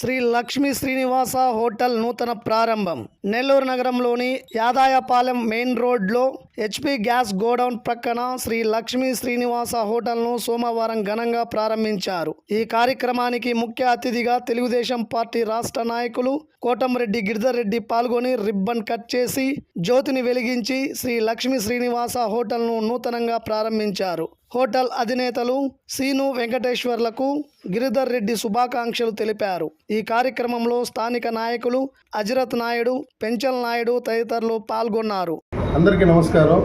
Shri Lakshmi Srinivasa hotel నూతన ప్రారంభం. నెల్లూరు నగరంలోని యాదాయపాలెం మెయిన్ రోడ్లో హెచ్పి గ్యాస్ గోడౌన్ ప్రక్కన శ్రీ లక్ష్మీ శ్రీనివాస హోటల్ను సోమవారం ఘనంగా ప్రారంభించారు. ఈ కార్యక్రమానికి ముఖ్య అతిథిగా తెలుగుదేశం పార్టీ రాష్ట్ర నాయకులు కోటంరెడ్డి గిరిధర్ రెడ్డి పాల్గొని రిబ్బన్ కట్ చేసి జ్యోతిని వెలిగించి శ్రీ లక్ష్మీ శ్రీనివాస హోటల్ను నూతనంగా ప్రారంభించారు. హోటల్ అధినేతలు సీను వెంకటేశ్వర్లకు గిరిధర్ రెడ్డి శుభాకాంక్షలు తెలిపారు. ఈ కార్యక్రమంలో స్థానిక నాయకులు అజరత్ నాయుడు పెంచల్ నాయుడు తదితరులు పాల్గొన్నారు. అందరికీ నమస్కారం.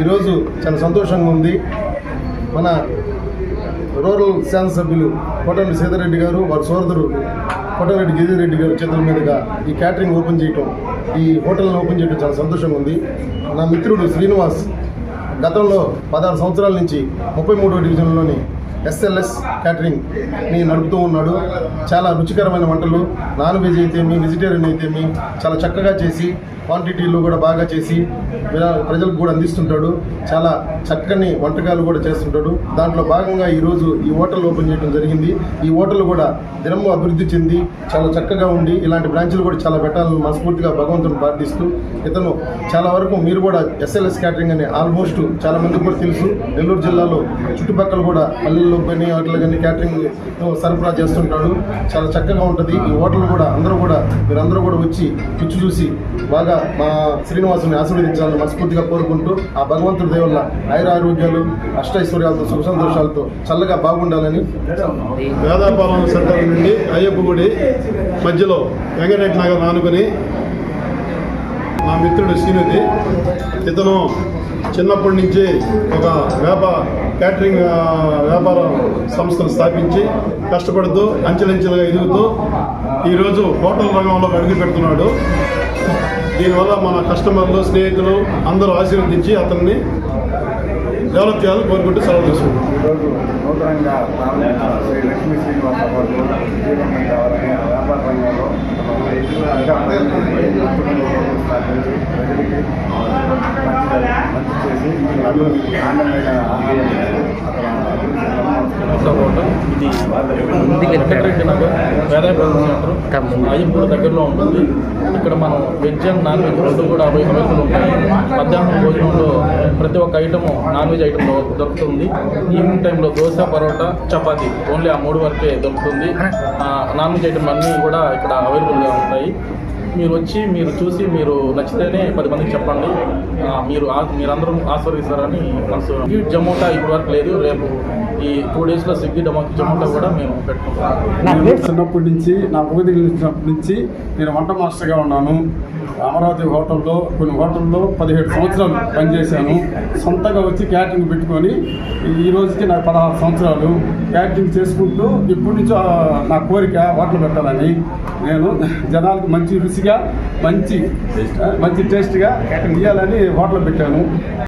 ఈరోజు చాలా సంతోషంగా ఉంది. మన రూరల్ శాసనసభ్యులు కోటమిరెడ్డి సీతారెడ్డి గారు వారి సోదరుడు కోటమిరెడ్డి గిరిరెడ్డి గారు చేతుల మీదుగా ఈ క్యాటరింగ్ ఓపెన్ చేయటం ఈ హోటల్ని ఓపెన్ చేయడం చాలా సంతోషంగా ఉంది. నా మిత్రుడు శ్రీనివాస్ గతంలో పదహారు సంవత్సరాల నుంచి ముప్పై మూడో డివిజన్లోని ఎస్ఎల్ఎస్ క్యాటరింగ్ని నడుపుతూ ఉన్నాడు. చాలా రుచికరమైన వంటలు. నాన్ వెజ్ అయితేమి వెజిటేరియన్ అయితేమి చాలా చక్కగా చేసి క్వాంటిటీలు కూడా బాగా చేసి ప్రజలకు కూడా అందిస్తుంటాడు. చాలా చక్కని వంటకాలు కూడా చేస్తుంటాడు. దాంట్లో భాగంగా ఈరోజు ఈ హోటల్ ఓపెన్ చేయడం జరిగింది. ఈ హోటల్ కూడా దినము అభివృద్ధి చెంది చాలా చక్కగా ఉండి ఇలాంటి బ్రాంచ్లు కూడా చాలా పెట్టాలని మనస్ఫూర్తిగా భగవంతుని ప్రార్థిస్తూ ఇతను చాలా వరకు మీరు కూడా ఎస్ఎల్ఎస్ క్యాటరింగ్ అని ఆల్మోస్ట్ చాలా మందికి కూడా తెలుసు. నెల్లూరు జిల్లాలో చుట్టుపక్కల కూడా పల్లెల్లో కానీ వాటిలో కానీ క్యాటరింగ్ సరఫరా చేస్తుంటాడు. చాలా చక్కగా ఉంటుంది. ఈ హోటల్ కూడా అందరూ కూడా మీరందరూ కూడా వచ్చి పిచ్చి చూసి బాగా మా శ్రీనివాసుని ఆశీర్వదించాలని మనస్ఫూర్తిగా కోరుకుంటూ ఆ భగవంతుడి దేవుళ్ళ వల్ల ఆయుర ఆరోగ్యాలు అష్టైశ్వర్యాలతో సుఖ సంతోషాలతో చల్లగా బాగుండాలని. వేదాపాలన సెంటర్ నుండి అయ్యప్ప గుడి మధ్యలో వెంకటరెడ్డి నగర్ ఆనుకొని మా మిత్రుడు శ్రీనిధి. ఇతను చిన్నప్పటి నుంచి ఒక వ్యాపార క్యాటరింగ్ వ్యాపార సంస్థను స్థాపించి కష్టపడుతూ అంచెలంచెలుగా ఎదుగుతూ ఈరోజు హోటల్ రంగంలో అడుగు పెడుతున్నాడు. దీనివల్ల మన కస్టమర్లు స్నేహితులు అందరూ ఆశీర్వదించి అతన్ని డెవలప్ చేయాలని కోరుకుంటూ సెలవు తీసుకుంటాం ఈరోజు నూతనంగా శ్రీ లక్ష్మీ శ్రీనివాస వ్యాపార రంగంలో ఇంకా మంచి స్థాపించి ప్రజలకి మంచి మంచి చేసి నలుగురికి ఆనందమైన ఆహారం చేసి అక్కడ అభివృద్ధి హోటల్ ఇది దగ్గరలో ఉంటుంది. ఇక్కడ మనం వెజ్ అండ్ నాన్ వెజ్ రెండు కూడా అవైలబుల్ ఉంటాయి. మధ్యాహ్నం భోజనంలో ప్రతి ఒక్క ఐటమ్ నాన్ వెజ్ ఐటమ్ దొరుకుతుంది. ఈవినింగ్ టైంలో దోశ పరోటా చపాతీ. ఓన్లీ ఆ మూడు వరకే దొరుకుతుంది. ఆ, నాన్ వెజ్ ఐటమ్ అన్నీ కూడా ఇక్కడ అవైలబుల్గా ఉంటాయి. మీరు వచ్చి మీరు చూసి మీరు నచ్చితేనే పది మందికి చెప్పండి. మీరు మీరందరూ ఆస్వాదిస్తారని మనసు. స్విగ్గీ జొమాటో వరకు లేదు. రేపు ఈ టూ డేస్లో స్విగ్గీ జమోటా కూడా మేము పెట్టుకుంటాం. నేను చిన్నప్పటి నుంచి నా ఒకటి నుంచి నేను వంట మాస్టర్గా ఉన్నాను. అమరావతి హోటల్లో కొన్ని హోటల్లో పదిహేడు సంవత్సరాలు పనిచేశాను. సొంతగా వచ్చి క్యాటరింగ్ పెట్టుకొని ఈ రోజుకి నాకు పదహారు సంవత్సరాలు క్యాటరింగ్ చేసుకుంటూ ఇప్పటి నుంచి నా కోరిక హోటల్ పెట్టాలని నేను జనాలకు మంచి రుచిగా మంచి మంచి టేస్ట్గా ఇవ్వాలని హోటల్ పెట్టాను.